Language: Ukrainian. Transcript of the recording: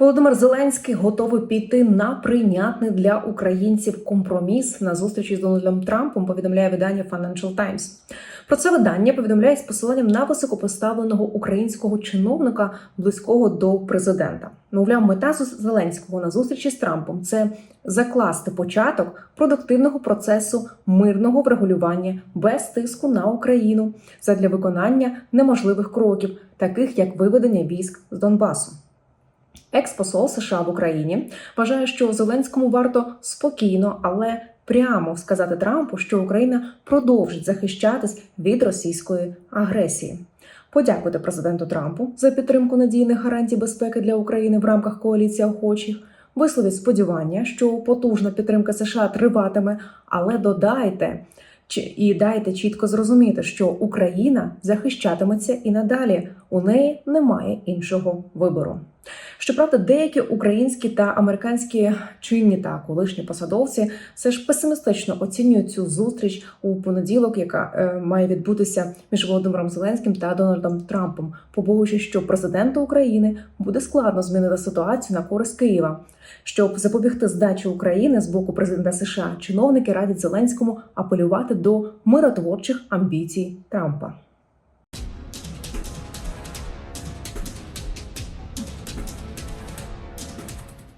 Володимир Зеленський готовий піти на прийнятний для українців компроміс на зустрічі з Дональдом Трампом. Повідомляє видання Financial Times. Про це видання повідомляє з посиланням на високопоставленого українського чиновника, близького до президента. Мовляв, мета Зеленського на зустрічі з Трампом це закласти початок продуктивного процесу мирного врегулювання без тиску на Україну задля виконання неможливих кроків, таких як виведення військ з Донбасу. Експосол США в Україні вважає, що Зеленському варто спокійно, але прямо сказати Трампу, що Україна продовжить захищатись від російської агресії. Подякувати президенту Трампу за підтримку надійних гарантій безпеки для України в рамках коаліції охочих. Висловіть сподівання, що потужна підтримка США триватиме, але додайте чи- і дайте чітко зрозуміти, що Україна захищатиметься і надалі. У неї немає іншого вибору. Щоправда, деякі українські та американські чинні та колишні посадовці все ж песимістично оцінюють цю зустріч у понеділок, яка е, має відбутися між Володимиром Зеленським та Дональдом Трампом, побоюючись, що президенту України буде складно змінити ситуацію на користь Києва. Щоб запобігти здачі України з боку президента США, чиновники радять Зеленському апелювати до миротворчих амбіцій Трампа.